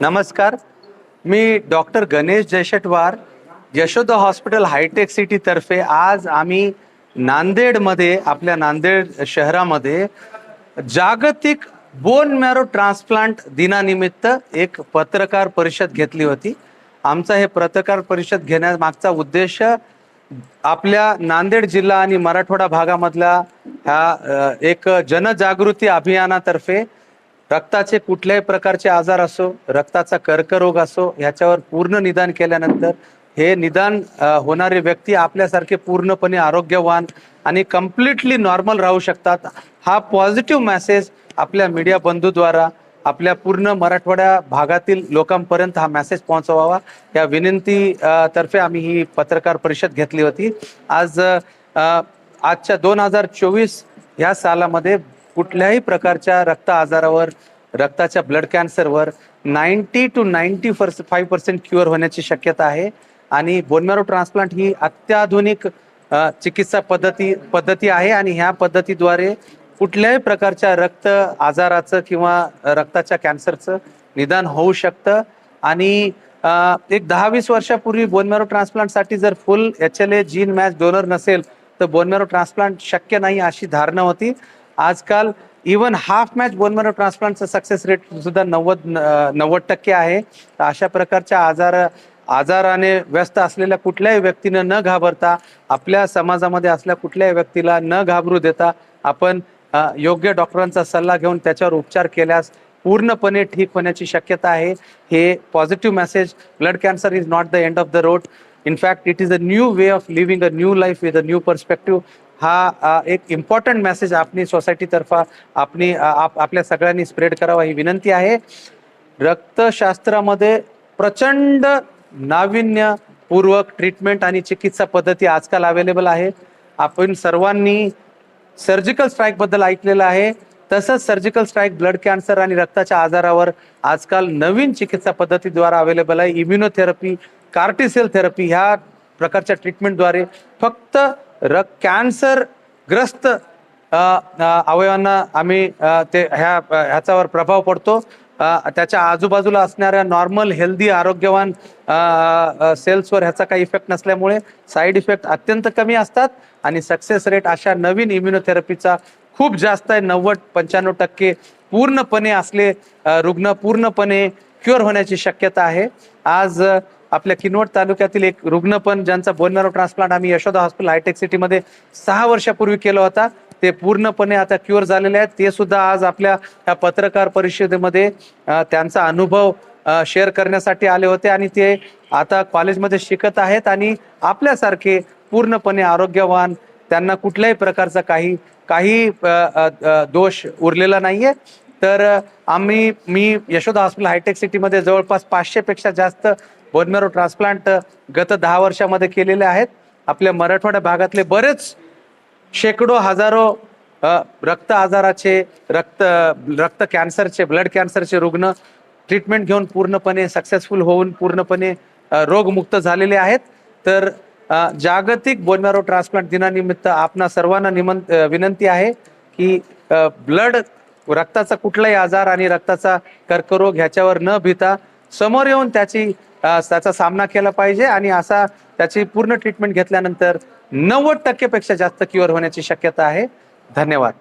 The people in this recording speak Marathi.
नमस्कार. मी doctor Ganesh Jaishatwar Yashoda hospital hitech सिटीतर्फे आज आम्ही नांदेडमध्ये आपल्या नांदेड शहरामध्ये जागतिक बोन मॅरो ट्रान्सप्लांट दिनानिमित्त एक पत्रकार परिषद घेतली होती. आमचा हे पत्रकार परिषद घेण्यामागचा उद्देश आपल्या नांदेड जिल्हा आणि मराठवाडा भागामधल्या ह्या एक जनजागृती अभियानातर्फे रक्ताचे कुठल्याही प्रकारचे आजार असो रक्ताचा कर्करोग असो ह्याच्यावर पूर्ण निदान केल्यानंतर हे निदान होणारे व्यक्ती आपल्यासारखे पूर्णपणे आरोग्यवान आणि कम्प्लिटली नॉर्मल राहू शकतात. हा पॉझिटिव्ह मेसेज आपल्या मीडिया बंधूद्वारा आपल्या पूर्ण मराठवाड्या भागातील लोकांपर्यंत हा मेसेज पोहोचवावा. या विनंती तर्फे आम्ही ही पत्रकार परिषद घेतली होती. आज आजच्या दोन हजार चोवीस ह्या सालामध्ये कुठल्याही प्रकारच्या रक्त आजारावर रक्ताच्या blood कॅन्सरवर ninety two ninety per five percent cure होण्याची शक्यता आहे. आणि बोनमॅरो ट्रान्सप्लांट ही अत्याधुनिक चिकित्सा पद्धती पद्धती आहे आणि ह्या पद्धतीद्वारे कुठल्याही प्रकारच्या रक्त आजाराचं किंवा रक्ताच्या कॅन्सरचं निदान होऊ शकतं. आणि एक दहा वीस वर्षापूर्वी बोनमॅरो ट्रान्सप्लांटसाठी जर full H L A gene match donor नसेल तर बोनमॅरो ट्रान्सप्लांट शक्य नाही अशी धारणा होती. आजकाल even half match bone marrow ट्रान्सप्लांटचं success rate सुद्धा नव्वद नव्वद टक्के आहे. तर अशा प्रकारच्या आजार आजाराने व्यस्त असलेल्या कुठल्याही व्यक्तीनं न घाबरता आपल्या समाजामध्ये असल्या कुठल्याही व्यक्तीला न घाबरू देता आपण योग्य डॉक्टरांचा सल्ला घेऊन त्याच्यावर उपचार केल्यास पूर्णपणे ठीक होण्याची शक्यता आहे. हे positive message blood cancer is not the end of the road in fact it is a new way of living a new life with a new perspective हा एक इम्पॉर्टंट मेसेज आपली सोसायटीतर्फा आपली आप- आपल्या सगळ्यांनी स्प्रेड करावा ही विनंती आहे. रक्तशास्त्रामध्ये प्रचंड नाविन्यपूर्वक ट्रीटमेंट आणि चिकित्सा पद्धती आजकाल अवेलेबल आहे. आपण सर्वांनी सर्जिकल स्ट्राईकबद्दल ऐकलेलं आहे. तसंच सर्जिकल स्ट्राईक ब्लड कॅन्सर आणि रक्ताच्या आजारावर आजकाल नवीन चिकित्सा पद्धतीद्वारा अवेलेबल आहे. इम्युनोथेरपी कार्टिसेल थेरपी ह्या प्रकारच्या ट्रीटमेंटद्वारे फक्त र कॅन्सरग्रस्त अवयवांना आम्ही ते ह्या ह्याच्यावर प्रभाव पडतो. त्याच्या आजूबाजूला असणाऱ्या नॉर्मल हेल्दी आरोग्यवान सेल्सवर ह्याचा काही इफेक्ट नसल्यामुळे साईड इफेक्ट अत्यंत कमी असतात आणि सक्सेस रेट अशा नवीन इम्युनोथेरपीचा खूप जास्त आहे. नव्वद पंच्याण्णव टक्के पूर्णपणे असले रुग्ण पूर्णपणे क्युअर होण्याची शक्यता आहे. आज आपल्या किनवट तालुक्यातील एक रुग्ण पण ज्यांचा बोनमॅरो ट्रान्सप्लांट आम्ही यशोदा हॉस्पिटल हायटेक सिटीमध्ये सहा वर्षापूर्वी केला होता. ते पूर्णपणे आता क्युअर झालेले आहेत. ते सुद्धा आज आपल्या ह्या पत्रकार परिषदेमध्ये त्यांचा अनुभव शेअर करण्यासाठी आले होते आणि ते आता कॉलेजमध्ये शिकत आहेत आणि आपल्यासारखे पूर्णपणे आरोग्यवान त्यांना कुठल्याही प्रकारचा काही काही दोष उरलेला नाहीये. तर आम्ही मी यशोदा हॉस्पिटल हायटेक सिटीमध्ये जवळपास पाचशेपेक्षा जास्त बोनमेरो ट्रान्सप्लांट गत दहा वर्षामध्ये केलेले आहेत. आपल्या मराठवाड्या भागातले बरेच शेकडो हजारो रक्त आजाराचे रक्त रक्त कॅन्सरचे ब्लड कॅन्सरचे रुग्ण ट्रीटमेंट घेऊन पूर्णपणे सक्सेसफुल होऊन पूर्णपणे रोगमुक्त झालेले आहेत. तर जागतिक बोनमॅरो ट्रान्सप्लांट दिनानिमित्त आपणा सर्वांना निमंत विनंती आहे की ब्लड रक्ताचा कुठलाही आजार आणि रक्ताचा कर्करोग ह्याच्यावर न भिता समोर येऊन त्याची त्याचा सामना केला पाहिजे आणि असा त्याची पूर्ण ट्रीटमेंट घेतल्यानंतर नव्वद टक्केपेक्षा जास्त क्युअर होण्याची शक्यता आहे. धन्यवाद.